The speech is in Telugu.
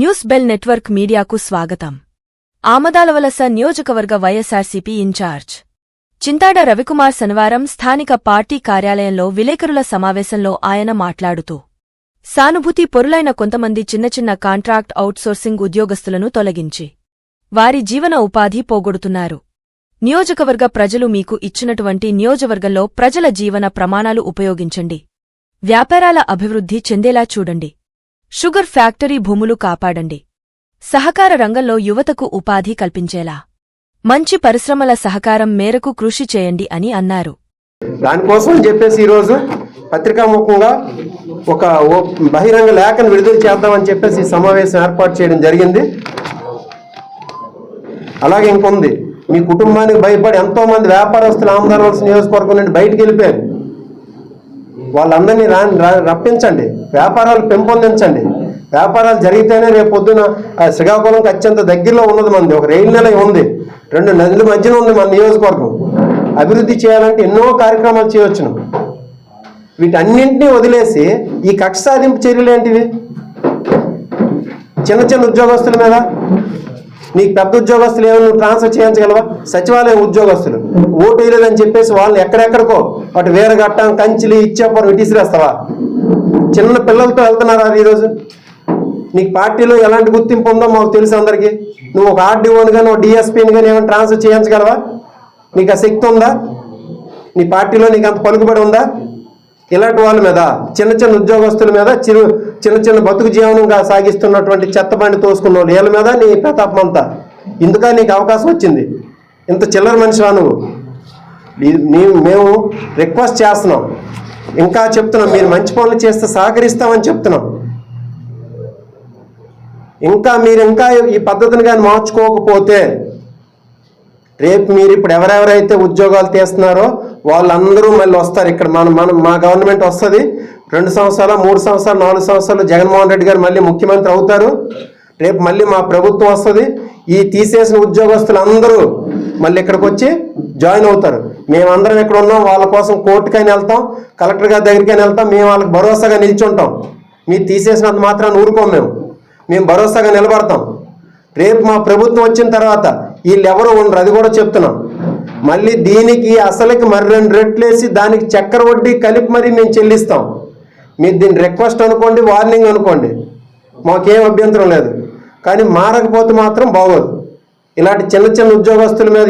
న్యూస్ బెల్ నెట్వర్క్ మీడియాకు స్వాగతం. ఆమదాలవలస నియోజకవర్గ వైఎస్ఆర్సీపీ ఇన్ఛార్జ్. చింతాడ రవికుమార్ శనివారం స్థానిక పార్టీ కార్యాలయంలో విలేకరుల సమావేశంలో ఆయన మాట్లాడుతూ సానుభూతి పొరులైన కొంతమంది చిన్న చిన్న కాంట్రాక్ట్ అవుట్సోర్సింగ్ ఉద్యోగస్తులను తొలగించి వారి జీవన ఉపాధి పోగొడుతున్నారు. నియోజకవర్గ ప్రజలు మీకు ఇచ్చినటువంటి నియోజకవర్గంలో ప్రజల జీవన ప్రమాణాలు ఉపయోగించండి. వ్యాపారాల అభివృద్ధి చెందేలా చూడండి. షుగర్ ఫ్యాక్టరీ భూములు కాపాడండి. సహకార రంగంలో యువతకు ఉపాధి కల్పించేలా. మంచి పరిశ్రమల సహకారం మేరకు కృషి చేయండి అని అన్నారు. దానికోసం చెప్పేసి ఈరోజు పత్రికాముఖంగా ఒక బహిరంగ లేఖను విడుదల చేద్దామని చెప్పేసి సమావేశం ఏర్పాటు చేయడం జరిగింది. అలాగే ఇంకొంది మీ కుటుంబానికి భయపడి ఎంతో మంది వ్యాపారస్తులు ఆమదారవలసిన నియోజకవర్గం నుండి బయటికి వెళ్ళిపోయారు. వాళ్ళందరినీ రా రప్పించండి. వ్యాపారాలు పెంపొందించండి. వ్యాపారాలు జరిగితేనే రేపు పొద్దున శ్రీకాకుళంకి అత్యంత దగ్గరలో ఉన్నది మంది. ఒక రైలు నెల ఉంది. రెండు నదుల మధ్యన ఉంది మన నియోజకవర్గం. అభివృద్ధి చేయాలంటే ఎన్నో కార్యక్రమాలు చేయవచ్చును వీటన్నింటినీ వదిలేసి ఈ కక్ష సాధింపు చర్యలు ఏంటివి? చిన్న చిన్న ఉద్యోగస్తుల మీద నీకు పెద్ద ఉద్యోగస్తులు ఏమైనా నువ్వు ట్రాన్స్ఫర్ చేయించగలవా? సచివాలయం ఉద్యోగస్తులు. ఓటు వేయలేదని చెప్పేసి వాళ్ళని ఎక్కడెక్కడికో అటు వేరగట్టం కంచిలి ఇచ్చాపురం ఇటీసిరేస్తావా? చిన్న పిల్లలతో వెళ్తున్నారా ఈరోజు? నీకు పార్టీలో ఎలాంటి గుర్తింపు ఉందో మాకు తెలుసు అందరికీ. నువ్వు ఒక ఆర్డీఓని కానీ ఒక డిఎస్పీని కానీ ఏమైనా ట్రాన్స్ఫర్ చేయించగలవా? నీకు ఆ శక్తి ఉందా? నీ పార్టీలో నీకు అంత పలుకుబడి ఉందా? ఇలాంటి వాళ్ళ మీద చిన్న చిన్న ఉద్యోగస్తుల మీద చిరు చిన్న చిన్న బతుకు జీవనంగా సాగిస్తున్నటువంటి చెత్త బండి తోసుకున్న వాళ్ళు వీళ్ళ మీద నీ ప్రతాపం అంతా. ఇందుక నీకు అవకాశం వచ్చింది. ఇంత చిల్లర మనిషిరా నువ్వు. నీ- మేము రిక్వెస్ట్ చేస్తున్నాం. ఇంకా చెప్తున్నాం మీరు మంచి పనులు చేస్తే సహకరిస్తామని చెప్తున్నాం. ఇంకా మీరు ఇంకా ఈ పద్ధతిని కానీ మార్చుకోకపోతే రేపు మీరు ఇప్పుడు ఎవరెవరైతే ఉద్యోగాలు తీస్తున్నారో వాళ్ళందరూ మళ్ళీ వస్తారు ఇక్కడ. మన మన మా గవర్నమెంట్ వస్తుంది. రెండు సంవత్సరాలు మూడు సంవత్సరాలు నాలుగు సంవత్సరాలు జగన్మోహన్ రెడ్డి గారు మళ్ళీ ముఖ్యమంత్రి అవుతారు. రేపు మళ్ళీ మా ప్రభుత్వం వస్తుంది. ఈ తీసేసిన ఉద్యోగస్తులు అందరూ మళ్ళీ ఇక్కడికి వచ్చి జాయిన్ అవుతారు. మేమందరం ఇక్కడ ఉన్నాం? వాళ్ళ కోసం కోర్టుకైనా వెళ్తాం. కలెక్టర్ గారి దగ్గరికైనా వెళ్తాం. మేము వాళ్ళకి భరోసాగా నిల్చుంటాం. మీరు తీసేసినంత మాత్రాన్ని ఊరుకోం మేము. మేము భరోసాగా నిలబడతాం. రేపు మా ప్రభుత్వం వచ్చిన తర్వాత వీళ్ళు ఎవరు ఉండరు. అది కూడా చెప్తున్నాం. మళ్ళీ దీనికి అసలుకి మరి రెండు రెట్లేసి దానికి చక్కెర వడ్డీ కలిపి మరీ మేము చెల్లిస్తాం. మీరు దీన్ని రిక్వెస్ట్ అనుకోండి వార్నింగ్ అనుకోండి. మాకేం అభ్యంతరం లేదు. కానీ మారకపోతే మాత్రం బాగోదు. ఇలాంటి చిన్న చిన్న ఉద్యోగస్తుల మీద